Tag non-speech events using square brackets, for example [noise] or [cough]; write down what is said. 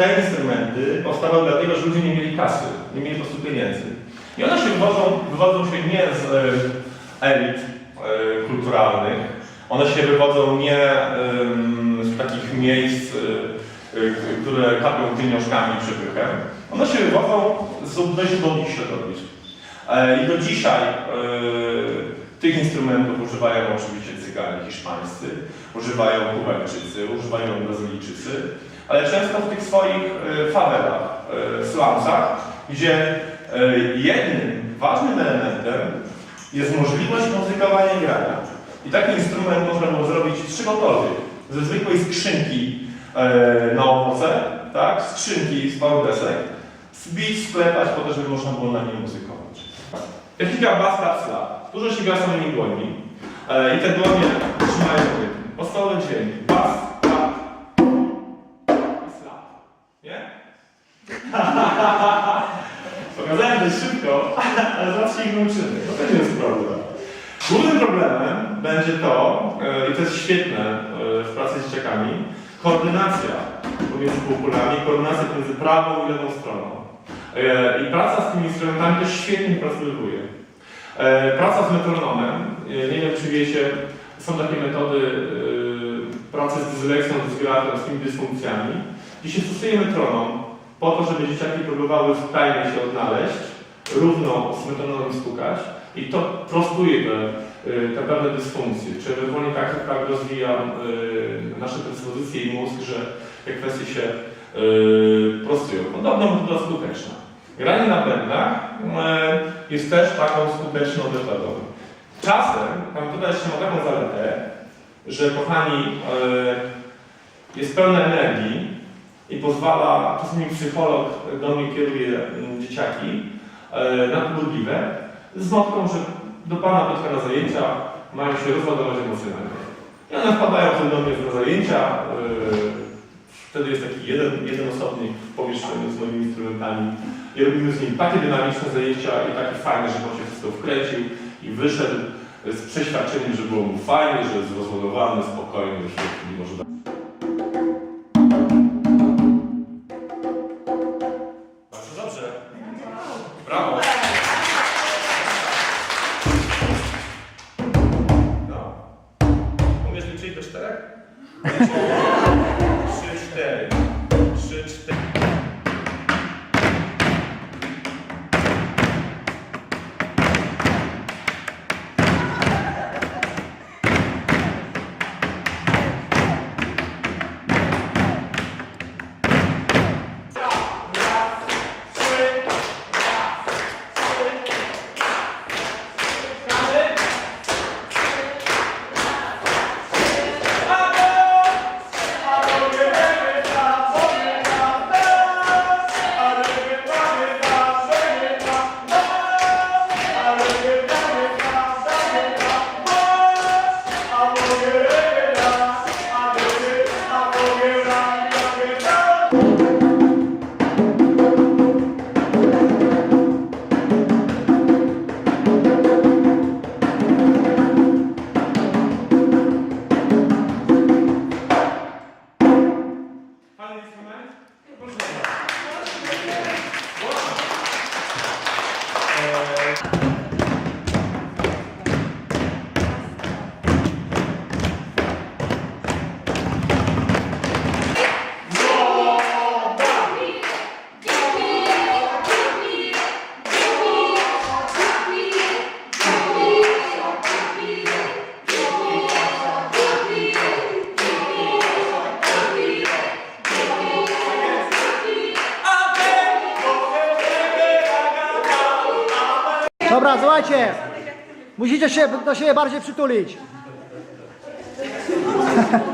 te instrumenty powstawały dlatego, że ludzie nie mieli kasy, nie mieli po prostu pieniędzy. I one się wywodzą, wywodzą się nie z elit kulturalnych, one się wywodzą nie z takich miejsc, e, e, które kapią pieniążkami czy pychem. One się wywodzą z dość ubogich środowisk. E, I do dzisiaj e, tych instrumentów używają oczywiście Cyganie hiszpańscy, używają Kubańczycy, używają Brazylijczycy, ale często w tych swoich e, fawelach, e, slumsach, gdzie e, jednym ważnym elementem jest możliwość muzykowania grania. I taki instrument można było zrobić z. Ze zwykłej skrzynki na owoce, tak? skrzynki z desek, zbić, sklepać po to, żeby można było na niej muzykować. Jaki gra bas, slap. Dużo się gra samymi dłońmi. I te dłonie trzymają rytm. Podstawowy dźwięk. Bas, nauczymy. To też jest problem. Głównym problemem będzie to, e, i to jest świetne e, w pracy z dzieciakami, koordynacja pomiędzy półkulami, koordynacja pomiędzy prawą i lewą stroną. E, I praca z tymi instrumentami też świetnie pracowuje. E, Praca z metronomem, nie wiem czy wiecie, są takie metody pracy z dysleksją, dysgrafią, z tymi dysfunkcjami, gdzie się stosuje metronom po to, żeby dzieciaki próbowały w tajnie się odnaleźć, równo z metronomem stukać i to prostuje te, y, te pewne dysfunkcje. Czy ewentualnie tak, tak rozwija y, nasze predyspozycje i mózg, że te kwestie się y, prostują. Podobno metoda skuteczna. Granie na bębnach jest też taką skuteczną metodą. Czasem ta metoda jeszcze ma taką zaletę, że kochani, jest pełna energii i pozwala, czasami psycholog do mnie kieruje mm, dzieciaki e, na pobudliwe z notką, że do Pana Piotra na zajęcia mają się rozładować emocjonalnie. I one wpadają wtedy do mnie na zajęcia, e, wtedy jest taki jeden, jeden osobnik w pomieszczeniu z moimi instrumentami i robimy z nim takie dynamiczne zajęcia i takie fajne, że on się wszystko wkręcił i wyszedł z przeświadczeniem, że było mu fajnie, że jest rozładowany, spokojny, że może do czterech? Dobra, słuchajcie. Musicie się do siebie bardziej przytulić. [laughs]